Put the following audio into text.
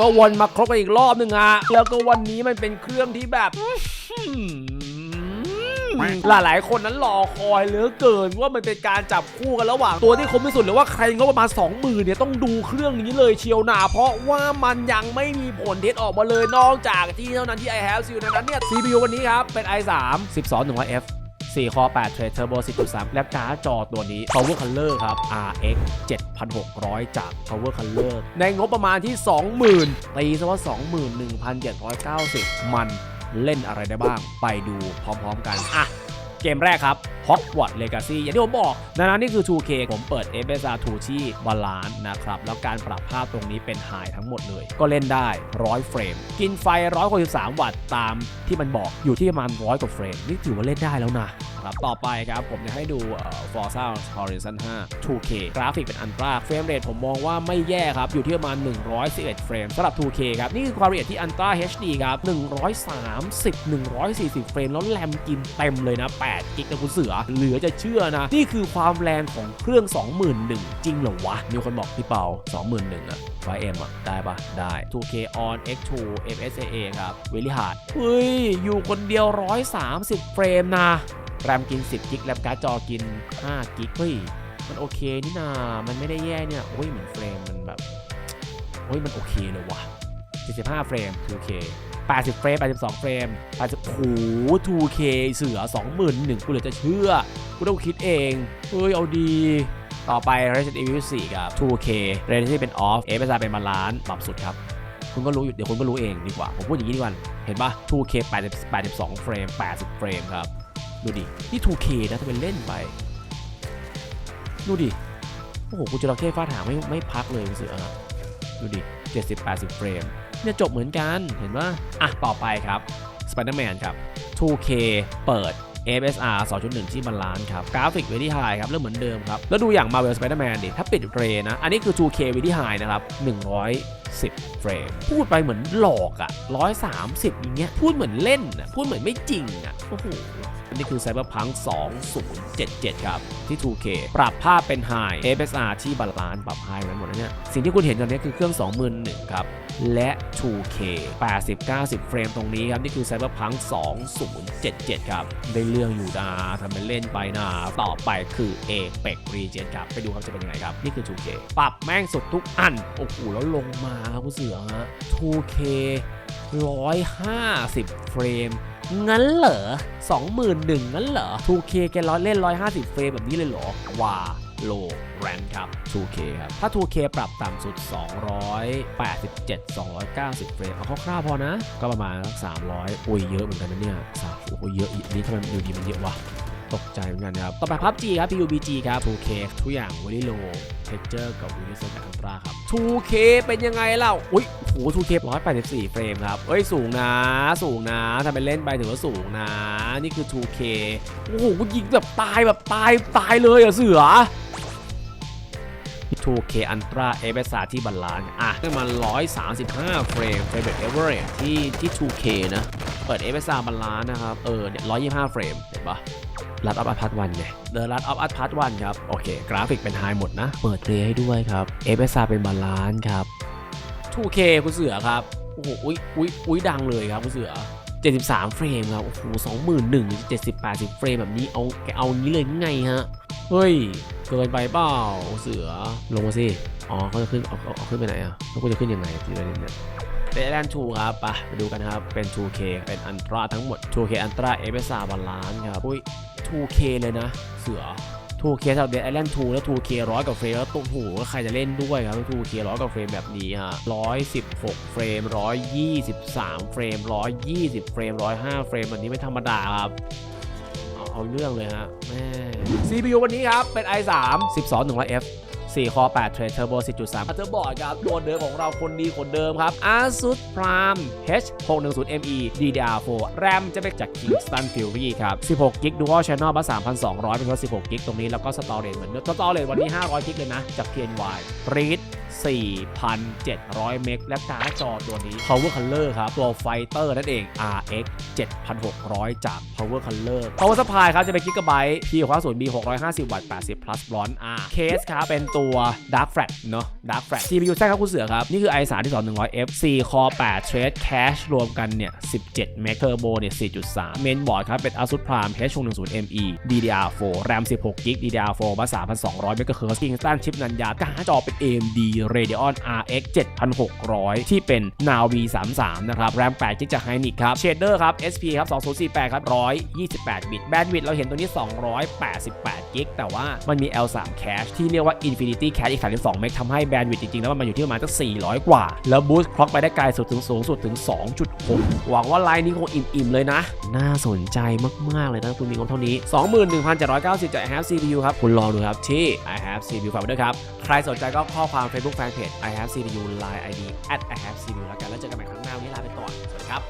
ก็วนมาครบกันอีกรอบหนึ่งอะแล้วก็วันนี้มันเป็นเครื่องที่แบบอื้อหือหลายคนนั้นรอคอยเหลือเกินว่ามันเป็นการจับคู่กันระหว่าง ตัวที่คมที่สุดหรือว่าใครงบประมาณ20,000เนี่ยต้องดูเครื่องนี้เลยเชียวนาเพราะว่ามันยังไม่มีผลเท็จออกมาเลยนอกจากที่เท่านั้นที่ i have อยู่นั้นเนี่ย CPU วันนี้ครับเป็น i3 12 100F 4 คอ 8 เทรดเทอร์โบ 10.3 และการ์ดจอตัวนี้ Power Color ครับ RX 7600 จาก Power Color ในงบประมาณที่ 20,000ตีซะว่า 21,790 มันเล่นอะไรได้บ้าง ไปดูพร้อมๆกัน อะ เกมแรกครับ Hogwarts Legacy อย่างที่ผมบอกนะนะนี่คือ 2K ผมเปิด FSR 2ที่บาลานซ์นะครับ แล้วการปรับภาพตรงนี้เป็นไฮทั้งหมดเลย ก็เล่นได้ 100 เฟรม กินไฟ 163 วัตต์ตามที่มันบอกอยู่ที่ประมาณ 100 กว่าเฟรม นี่ถือว่าเล่นได้แล้วนะ ครับ ต่อไปครับ ผมจะให้ดู Forza Horizon 5 2K กราฟิกเป็นอันตราเฟรมเรทผมมองว่าไม่แย่ครับ อยู่ที่ประมาณ 111 เฟรมสำหรับ 2K ครับ นี่คือความละเอียดที่อันตรา HD ครับ 130 140 เฟรม แล้วแรมกินเต็มเลยนะ 8 กิกนะคุณเสือ เหลือจะเชื่อนะ นี่คือความแรงของเครื่อง 21,000 จริงเหรอวะ มีคนบอกพี่เปา21,000อะไฟเอ็มอะได้ปะได้ 2K on X2 FSAA ครับเวลิฮาร์ดเฮ้ย อยู่คนเดียว 130 เฟรมนะ แรมกิน 10 กิกแรมการ์ดจอกิน 5 กิก เฮ้ย มันโอเคนี่นา มันไม่ได้แย่เนี่ย โอ้ยเหมือนเฟรมมันแบบ โอ้ยมันโอเคเลยว่ะ 75 เฟรม 2K 80 เฟรม 82 เฟรม 80โอ้โห 2K เสือ 21,000กูเหลยจะเชื่อ กูต้องคิดเอง เฮ้ย เอาดีต่อไป Resident Evil 4ครับ 2K Resident เป็น off f s r เป็นบาลานซ์ปรับสุดครับ คุณก็รู้อยู่เดี๋ยวคุณก็รู้เองดีกว่า ผมพูดอย่างนี้ดีกว่า เห็นปะ 2K 80 82 เฟรม 80 เฟรมครับ ดูดิ นี่ 2K นะถ้าเป็นเล่นไป ดูดิ โอ้โห กูจระเข้ฟาดหางไม่ไม่พักเลยคุณเสือรับดูดิ 70 80 เฟรม เนี่ยจบเหมือนกัน เห็นปะอะ ต่อไปครับ Spider-Man ครับ 2K เปิด FSR 2.1 ที่บาลานซ์ครับ กราฟิก Very High ครับ เริ่มเหมือนเดิมครับ แล้วดูอย่าง Marvel Spider-Man ดิ ถ้าปิดเรนะ อันนี้คือ 2K Very High นะครับ 110 เฟรม พูดไปเหมือนหลอกอะ130 อย่างเงี้ย พูดเหมือนเล่นอะพูดเหมือนไม่จริงอะโอ้โห นนี้คือ Cyberpunk 2077 ครับ ที่ 2K ปรับภาพเป็น High FSR ที่บาลานซ์ปรับ High นั้หมดแล้วเนี่ย สิ่งที่คุณเห็นตอนนี้คือเครื่อง20,001ครับ และ 2K 80-90 เฟรมตรงนี้ครับ นี่คือ Cyberpunk 2077 ครับ ได้เรื่องอยู่นะทำเป็นเล่นไปนะต่อไปคือ Apex Legends ครับ ไปดูครับจะเป็นยังไงครับ นี่คือ 2K ปรับแม่งสุดทุกอัน โอ้โหแล้วลงมาครับผู้เสือฮะ 2K 150 เฟรม งั้นเหรอ21,000งั้นเหรอ 2K แกร้อยเล่น 150 เฟรมแบบนี้เลยเหรอว้าโลแรนครับ 2K ครับ ถ้า 2K ปรับต่ำสุด 287 290 เฟรม เอาคร่าวๆพอนะ ก็ประมาณสัก300โอ้ยเยอะเหมือนกันนะเนี่ยสามโอ้ยเยอะอีกนี่ทำไมอยู่ดีมันเยอะวะตกใจเหมือนกันนะครับ ต่อไป PUBG ครับ PUBG ครับ 2K ทุกอย่าง very low texture กับ very soft กับ ultra ครับ 2K เป็นยังไงเล่า อุ้ย โห 2K 184เฟรมครับ เอ้ยสูงนะ สูงนะถ้าเป็นเล่นไปถือว่าสูงนะ นี่คือ 2K โอ้โหกูยิงแบบตายแบบตายตายเลยอะเสือ 2K Ultra FSR ที่บาลานซ์อะขึ้นมา 135 เฟรม Favorite Average ที่ที่ 2K นะ เปิด FSR บาลานซ์นะครับ เออเนี่ย125 เฟรม เห็นปะรัดออฟอัพพาร์ทวันไงเดอะรัดออฟอัพพาร์ทวันครับ โอเค กราฟิกเป็นไฮหมดนะ เปิดเรย์ให้ด้วยครับ FSR เป็นบาลานซ์ครับ 2K คุณเสือครับ โอ้โห อุ้ยอุ้ยอุ้ยดังเลยครับคุณเสือ 73 เฟรมครับ โอ้โห21,000 70 80 เฟรมแบบนี้เอาแกเอางี้เลยไงฮะ เฮ้ย เกินไปเปล่าเสือ ลงมาสิ อ๋อเขาจะขึ้นเอาเอาขึ้นไปไหนอะแล้วกูจะขึ้นยังไงทีละนิดเนี่ยเดแลน2ครับไปดูกันครับ เป็น 2K เป็นอันตราทั้งหมด 2K อันตรา FSR บซ่าบาลานครับ อุ้ย 2K เลยนะ เสือ 2K สำหรับ Dead Island 2แล้ว 2K ร้อยกว่าเฟรมแล้วตัวโหแล้วใครจะเล่นด้วยครับ 2K ร้อยกว่าเฟรมแบบนี้ฮะ116 เฟรม 123 เฟรม 120 เฟรม 105 เฟรมแบบนี้ไม่ธรรมดาครับเอาเอาเรื่องเลยฮะแม่ CPU วันนี้ครับ เป็น i3 12 100F 4 คอ8 Thread Turbo 10.3อัลเทอร์บอร์ดครับตัวเดิมของเราคนดีคนเดิมครับ ASUS Prime H610ME DDR4 RAM จะเป็นจาก Kingston Fury ครับ 16 g b Dual Channel บัส3,200 เป็นเพราะ16 g b ตรงนี้แล้วก็ Storage เหมือนเดิม Storage วันนี้ 500 g b เลยนะ จาก PNY Read 4,700 เมกและการ์ดจอตัวนี้ Power Color ครับ ตัว Fighter นั่นเอง RX 7,600 จาก Power Color Power Supply ครับ จะเป็นกิกะไบต์พี่ความสูงมี650 วัตต์ 80 plus ร้อน r case ครับเป็นตัว Dark Flat เนาะ Dark Flat CPU แท้ครับคุณเสือครับ นี่คือ i3 ที่สอ2 100 F 4 Core 8 Thread Cache รวมกันเนี่ย 17 เมก Turbo เนี่ย 4.3 Mainboard ครับ เป็น ASUS Prime H110 ME DDR4 RAM 16 GB DDR4 มา3200 MHz Kingston ชิปนันยาการ์ดจอเป็น AMD Radeon RX 7600 ที่เป็น Now V33 นะครับ RAM 8 GB จาก Hynix ครับ Shader ครับ SP ครับ 2048 ครับ 128 บิต Bandwidth เราเห็นตัวนี้ 288 GB แต่ว่ามันมี L3 Cache ที่เรียกว่า Infinity Cache อีก 32 เมกทำให้ Bandwidth จริงๆ แล้วมันอยู่ที่ประมาณสัก 400 กว่า แล้ว Boost Clock ไปได้ไกลสุดถึงสูงสุดถึง 2.6 หวังว่าไลน์นี้คงอิ่มๆ เลยนะ น่าสนใจมากๆ เลยนะคุณมีงบเท่านี้ 21,790จาก I have CPU ครับ คุณลองดูครับที่ I have CPU ฝากไว้ด้วยครับ ใครสนใจก็ข้อความ Facebook Fanpage I have CPU Line ID at I have CPU แล้วกันแล้วเจอกันใหม่ครั้งหน้าวันนี้ลาไปก่อน สวัสดีครับ